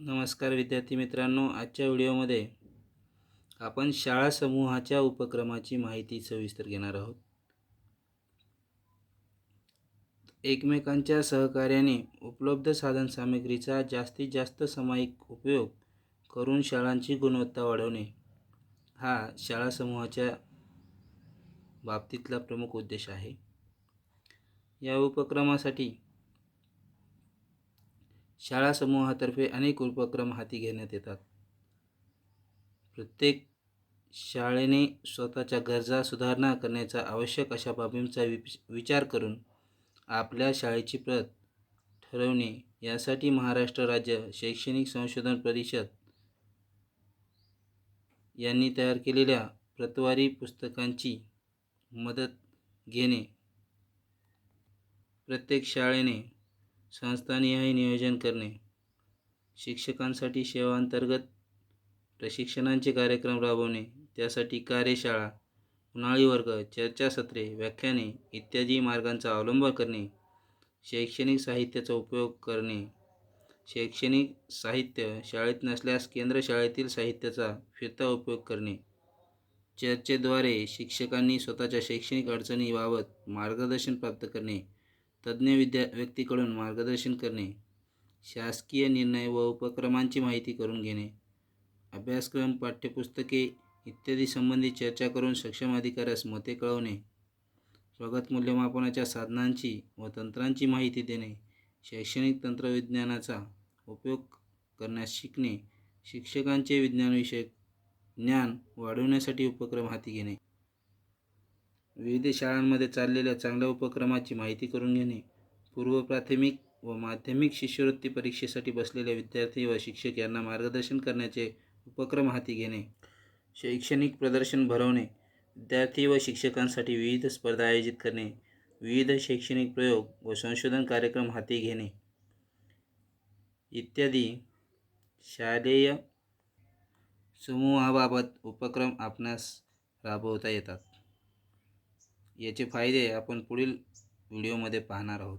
नमस्कार विद्यार्थी मित्रांनो आजच्या व्हिडिओमध्ये आपण शाळा समूहाच्या उपक्रमाची माहिती सविस्तर घेणार आहोत. एकमेकांच्या सहकार्याने उपलब्ध साधनसामग्रीचा जास्तीत जास्त सामायिक उपयोग करून शाळांची गुणवत्ता वाढवणे हा शाळा समूहाच्या बाबतीतला प्रमुख उद्देश आहे. या उपक्रमासाठी शाळा समूहातर्फे अनेक उपक्रम हाती घेण्यात येतात. प्रत्येक शाळेने स्वतःच्या गरजा सुधारणा करण्याचा आवश्यक अशा बाबींचा विचार करून आपल्या शाळेची प्रत ठरवणे यासाठी महाराष्ट्र राज्य शैक्षणिक संशोधन परिषद यांनी तयार केलेल्या प्रतवारी पुस्तकांची मदत घेणे प्रत्येक शाळेने संस्थानिहाय नियोजन करणे. शिक्षकांसाठी सेवांतर्गत प्रशिक्षणांचे कार्यक्रम राबवणे त्यासाठी कार्यशाळा उन्हाळी वर्ग चर्चासत्रे व्याख्याने इत्यादी मार्गांचा अवलंब करणे. शैक्षणिक साहित्याचा उपयोग करणे. शैक्षणिक साहित्य शाळेत नसल्यास केंद्र शाळेतील साहित्याचा फिरता उपयोग करणे. चर्चेद्वारे शिक्षकांनी स्वतःच्या शैक्षणिक अडचणीबाबत मार्गदर्शन प्राप्त करणे. तज्ज्ञ विद्या व्यक्तीकडून मार्गदर्शन करणे शासकीय निर्णय व उपक्रमांची माहिती करून घेणे अभ्यासक्रम पाठ्यपुस्तके इत्यादी संबंधी चर्चा करून सक्षम अधिकाऱ्यास मते कळवणे प्रगत मूल्यमापनाच्या साधनांची व तंत्रांची माहिती देणे शैक्षणिक तंत्रविज्ञानाचा उपयोग करण्यास शिकणे शिक्षकांचे विज्ञानविषयक ज्ञान वाढवण्यासाठी उपक्रम हाती घेणे. विविध शाळांमध्ये चाललेल्या चांगल्या उपक्रमाची माहिती करून घेणे पूर्व प्राथमिक व माध्यमिक शिष्यवृत्ती परीक्षेसाठी बसलेल्या विद्यार्थी व शिक्षक यांना मार्गदर्शन करण्याचे उपक्रम हाती घेणे शैक्षणिक प्रदर्शन भरवणे विद्यार्थी व शिक्षकांसाठी विविध स्पर्धा आयोजित करणे विविध शैक्षणिक प्रयोग व संशोधन कार्यक्रम हाती घेणे इत्यादी शालेय समूहाबाबत उपक्रम आपणास राबवता येतात. याचे फायदे आपण पुढील व्हिडिओमध्ये पाहणार आहोत.